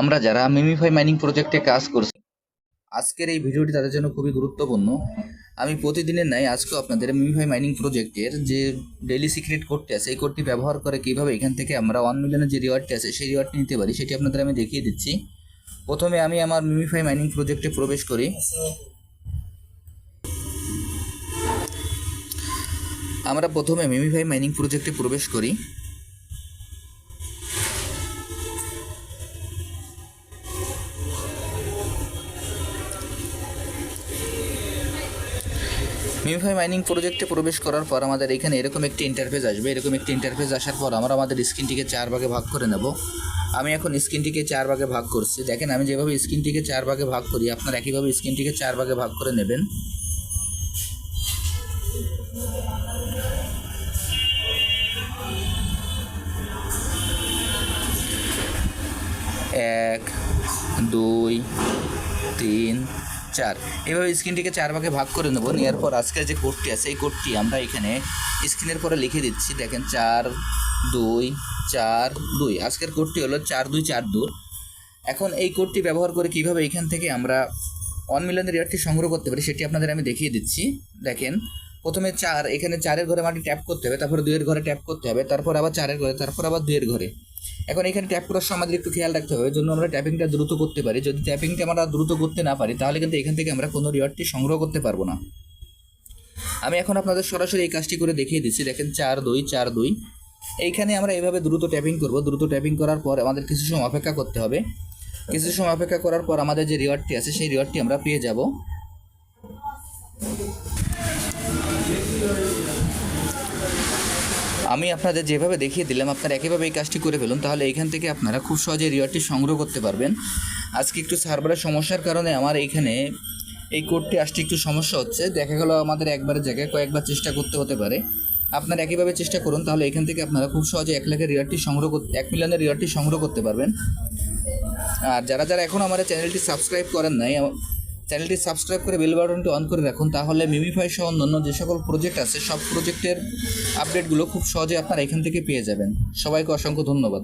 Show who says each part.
Speaker 1: আমরা যারা MemeFi mining প্রজেক্টে কাজ করছি, আজকের এই ভিডিওটি তাদের জন্য খুবই গুরুত্বপূর্ণ। আমি প্রতিদিনের ন্যায় আজকেও আপনাদের মিমিফাই মাইনিং প্রজেক্টের যে ডেইলি সিক্রেট কোডটি আছে, এই কোডটি ব্যবহার করে কীভাবে এখান থেকে আমরা ওয়ান মিলিয়নের যে রিওয়ার্ডটি আছে, সেই রিওয়ার্ডটি নিতে পারি, সেটি আপনাদের আমি দেখিয়ে দিচ্ছি। প্রথমে আমি আমার মিমিফাই মাইনিং প্রজেক্টে প্রবেশ করি। আমরা প্রথমে মিমিফাই মাইনিং প্রজেক্টে প্রবেশ করি। মিমিফাই মাইনিং প্রজেক্টে প্রবেশ করার পর আমাদের এখানে এরকম একটি ইন্টারফেস আসবে। এরকম একটি ইন্টারফেস আসার পর আমরা আমাদের স্ক্রিনটিকে চার ভাগে ভাগ করে নেব। আমি এখন স্ক্রিনটিকে চার ভাগে ভাগ করছি। দেখেন, আমি যেভাবে স্ক্রিনটিকে চার ভাগে ভাগ করি, আপনারা একইভাবে স্ক্রিনটিকে চার ভাগে ভাগ করে নেবেন। এক, দুই, তিন চার। এভাবে স্ক্রিনটিকে চার ভাগে ভাগ করে নেব, নেওয়ার পর আজকের যে কোডটি আছে, এই কোডটি আমরা এখানে স্ক্রিনের পরে লিখে দিচ্ছি। দেখেন, চার, দুই চার, দুই। আজকের কোডটি হলো চার, দুই চার, দুই। এখন এই কোডটি ব্যবহার করে কীভাবে এখান থেকে আমরা ওয়ান মিলিয়নের রিয়ারটি সংগ্রহ করতে পারি, সেটি আপনাদের আমি দেখিয়ে দিচ্ছি। দেখেন, প্রথমে চার, এখানে চারের ঘরে মাটি ট্যাপ করতে হবে, তারপর দুইয়ের ঘরে ট্যাপ করতে হবে, তারপর আবার চারের ঘরে, তারপর আবার দুইয়ের ঘরে। এখন এখানে ট্যাপ করার সময় আমাদের একটু খেয়াল রাখতে হবে জন্য আমরা ট্যাপিংটা দ্রুত করতে পারি। যদি ট্যাপিংটা আমরা দ্রুত করতে না পারি, তাহলে কিন্তু এখান থেকে আমরা কোনো রিওয়ার্ডটি সংগ্রহ করতে পারব না। আমি এখন আপনাদের সরাসরি এই কাজটি করে দেখিয়ে দিচ্ছি। দেখেন চার দুই চার দুই। এইখানে আমরা এইভাবে দ্রুত ট্যাপিং করব। দ্রুত ট্যাপিং করার পর আমাদের কিছু সময় অপেক্ষা করতে হবে। কিছু সময় অপেক্ষা করার পর আমাদের যে রিওয়ার্ডটি আছে, সেই রিওয়ার্ডটি আমরা পেয়ে যাব। আমি আপনাদের যেভাবে দেখিয়ে দিলাম, আপনারা একইভাবে এই কাজটি করে ফেলুন, তাহলে এখান থেকে আপনারা খুব সহজে রিওয়ার্ডটি সংগ্রহ করতে পারবেন। আজকে একটু সার্ভারের সমস্যার কারণে আমার এইখানে এই কোডটি আসতে একটু সমস্যা হচ্ছে। দেখা গেল আমাদের একবারের জায়গায় কয়েকবার চেষ্টা করতে হতে পারে। আপনারা একইভাবে চেষ্টা করুন, তাহলে এখান থেকে আপনারা খুব সহজে এক লাখের রিওয়ার্ডটি সংগ্রহ করতে, এক মিলিয়নের রিওয়ার্ডটি সংগ্রহ করতে পারবেন। আর যারা যারা এখন আমাদের চ্যানেলটি সাবস্ক্রাইব করেন নাই চ্যানেলটি সাবস্ক্রাইব করে বেল বাটনটি অন করে রাখুন, তাহলে মিমিফাই সহ অন্যান্য যে সকল প্রজেক্ট আছে, সব প্রজেক্টের আপডেটগুলো খুব সহজে আপনারা এখান থেকে পেয়ে যাবেন। সবাইকে অসংখ্য ধন্যবাদ।